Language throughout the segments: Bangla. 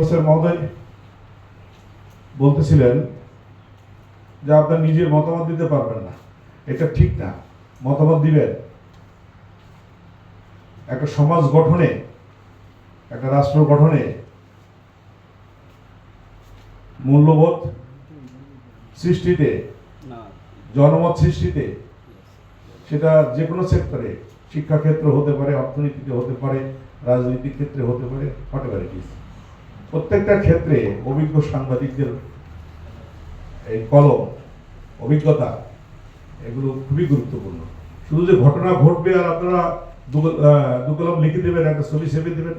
মহোদয় বলতেছিলেন যে আপনার নিজের মতামত দিতে পারবেন না। এটা ঠিক না। মতামত দিবেন। একটা সমাজ গঠনে একটা রাষ্ট্র গঠনে মূল্যবোধ সৃষ্টিতে জনমত সৃষ্টিতে সেটা যে কোনো সেক্টরে শিক্ষাক্ষেত্র হতে পারে অর্থনীতিতে হতে পারে রাজনৈতিক ক্ষেত্রে হতে পারে হতে পারে কি প্রত্যেকটা ক্ষেত্রে অভিজ্ঞ সাংবাদিকদের এই কলম, অভিজ্ঞতা, এগুলো খুবই গুরুত্বপূর্ণ। শুধু যে ঘটনা ঘটবে আর আপনারা দু কলম লিখে দেবেন, একটা ছবি সেবে দেবেন,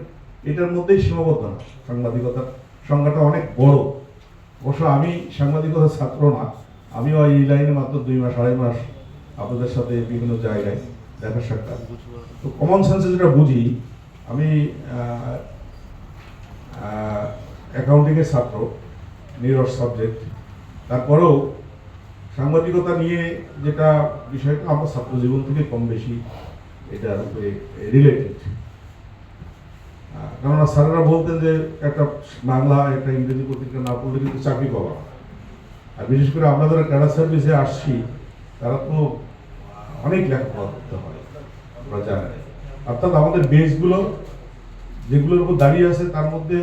এটার মধ্যেই সীমাবদ্ধ না সাংবাদিকতার সংজ্ঞাটা অনেক বড়। অবশ্য আমি সাংবাদিকতার ছাত্র না। আমিও এই লাইনে মাত্র দুই মাস, আড়াই মাস আপনাদের সাথে বিভিন্ন জায়গায় দেখা সাক্ষাৎ। তো কমন সেন্সে যেটা বুঝি, আমি অ্যাকাউন্টিংয়ের ছাত্র, নিরস সাবজেক্ট তারপরেও সাংবাদিকতা নিয়ে যেটা বিষয়টা আমার ছাত্র জীবন থেকে কম বেশি এটার উপরে রিলেটেড কেননা স্যারেরা বলতেন যে, একটা বাংলা, একটা ইংরেজি পত্রিকা না পড়লে কিন্তু চাকরি পাওয়া আর বিশেষ করে আমরা যারা ক্যাডার সার্ভিসে আসছি, তারা তো অনেক লেখাপড়া করতে হয় আপনারা জানেন অর্থাৎ আমাদের বেসগুলো যেগুলোর উপর দাঁড়িয়ে আছে, তার মধ্যে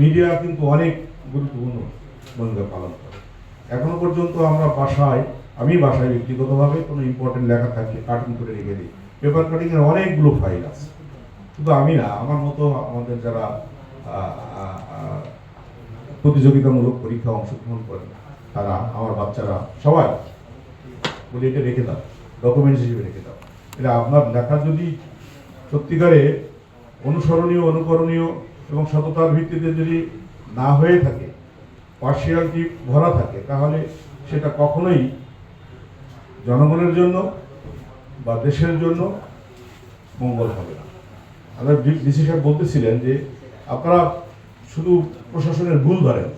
মিডিয়া কিন্তু অনেক গুরুত্বপূর্ণ ভূমিকা পালন করে। এখনও পর্যন্ত আমরা বাসায়, আমি বাসায় ব্যক্তিগতভাবে কোনো ইম্পর্টেন্ট লেখা থাকলে কার্টুন করে রেখে দিই। পেপার কাটিংয়ের অনেকগুলো ফাইল আছে। শুধু আমি না, আমার মতো আমাদের যারা প্রতিযোগিতামূলক পরীক্ষা অংশগ্রহণ করে তারা, আমার বাচ্চারা, সবাই বলি এটা রেখে দাও ডকুমেন্টস হিসেবে রেখে দাও। এটা আপনার লেখা যদি সত্যিকারে অনুসরণীয়, অনুকরণীয় এবং সততার ভিত্তিতে যদি না হয়ে থাকে পার্সিয়ালিটি ভরা থাকে, তাহলে সেটা কখনোই জনগণের জন্য বা দেশের জন্য মঙ্গল হবে না। আমরা ডিসি সাহেব বলতেছিলেন যে আপনারা শুধু প্রশাসনের ভুল ধরেন।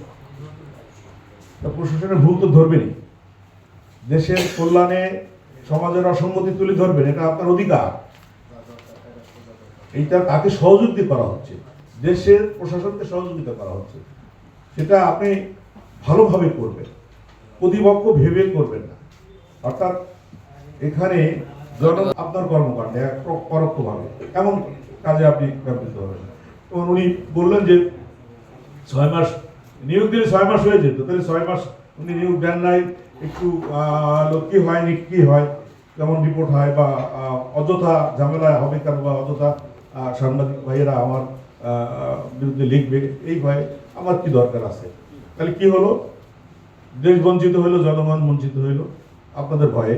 তা প্রশাসনের ভুল তো ধরবেনই। দেশের কল্যাণে সমাজের অসঙ্গতি তুলে ধরবেন, এটা আপনার অধিকার। এইটা তাকে সহযোগিতা করা হচ্ছে? দেশের প্রশাসনকে সহযোগিতা করা হচ্ছে। সেটা আপনি ভালোভাবে করবেন। প্রতিপক্ষ ভেবে করবেন না। অর্থাৎ এখানে জন আপনার কর্মকাণ্ডে পরোক্ষভাবে এমন কাজে আপনি ব্যবহৃত হবেন। এবং উনি বললেন যে ছয় মাস, নিয়োগ দিলে ছয় মাস হয়ে যেত। তাহলে ছয় মাস উনি নিয়োগ দেন নাই। একটু লক্ষ্মী লোক কি হয়? নি কেমন রিপোর্ট হয় বা অযথা ঝামেলা হবে কেন বা অযথা সাংবাদিক ভাইয়েরা আমার বিরুদ্ধে লিখবে, এই ভয়ে আমার কি দরকার আছে? তাহলে কি হলো? দেশ বঞ্চিত হইল, জনগণ বঞ্চিত হইল, আপনাদের ভয়ে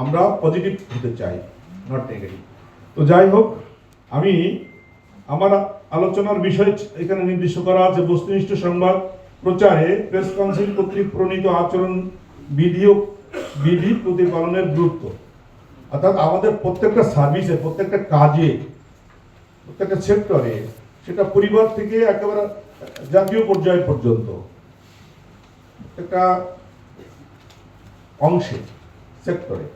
আমরা পজিটিভ হতে চাই নট নেগেটিভ তো যাই হোক, আমি আমার আলোচনার বিষয় এখানে নির্দিষ্ট করা আছে। বস্তুনিষ্ঠ সংবাদ প্রচারে প্রেস কাউন্সিল কর্তৃক প্রণীত আচরণ বিধি বিধি প্রতিপালনের গুরুত্ব। অর্থাৎ আমাদের প্রত্যেকটা সার্ভিসে প্রত্যেকটা কাজে, প্রত্যেকটা সেক্টরে সেটা পরিবার থেকে একেবারে জাতীয় পর্যায় পর্যন্ত একটা অংশে সেক্টরে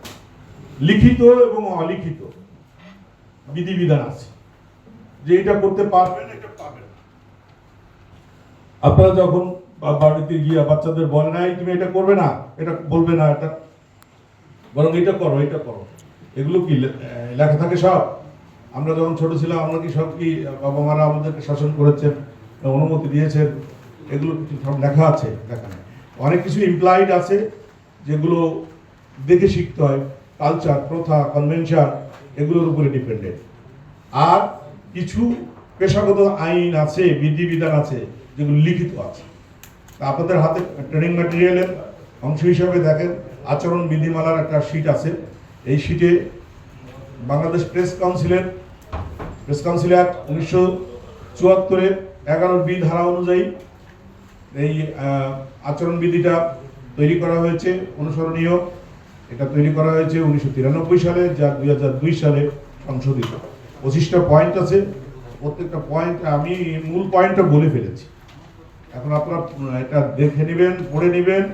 লিখিত এবং অলিখিত বিধিবিধান আছে। যে এটা করতে পারবেন, এটা পাবেন আপনারা যখন বাড়িতে গিয়ে বাচ্চাদের বলে না তুমি এটা করবে না, এটা বলবে না, এটা বরং এটা করো এটা করো। এগুলো কি লেখা থাকে সব? আমরা যখন ছোট ছিলাম, আমরা কি সব কি বাবা মারা আমাদেরকে শাসন করেছেন অনুমতি দিয়েছেন? এগুলো সব লেখা আছে লেখা অনেক কিছু ইমপ্লাইড আছে, যেগুলো দেখে শিখতে হয়। কালচার প্রথা কনভেনশন এগুলোর উপরে ডিপেন্ডেন্ট আর কিছু পেশাগত আইন আছে, বিধিবিধান আছে, যেগুলো লিখিত আছে। আপনাদের হাতে ট্রেনিং ম্যাটেরিয়ালের অংশ হিসাবে দেখেন। আচরণ বিধিমালার একটা শিট আছে। এই শিটে বাংলাদেশ প্রেস কাউন্সিলের প্রেস কাউন্সিল অ্যাক্ট উনিশশো চুয়াত্তরের এগারো বি ধারা অনুযায়ী এই আচরণবিধিটা তৈরি করা হয়েছে, অনুসরণীয়। এটা তৈরি করা হয়েছে উনিশশো তিরানব্বই সালে, যা দুই হাজার দুই সালে সংশোধিত। পঁচিশটা পয়েন্ট আছে। প্রত্যেকটা পয়েন্ট আমি মূল পয়েন্টটা বলে ফেলেছি। এখন আপনারা এটা দেখে নেবেন, পড়ে নেবেন।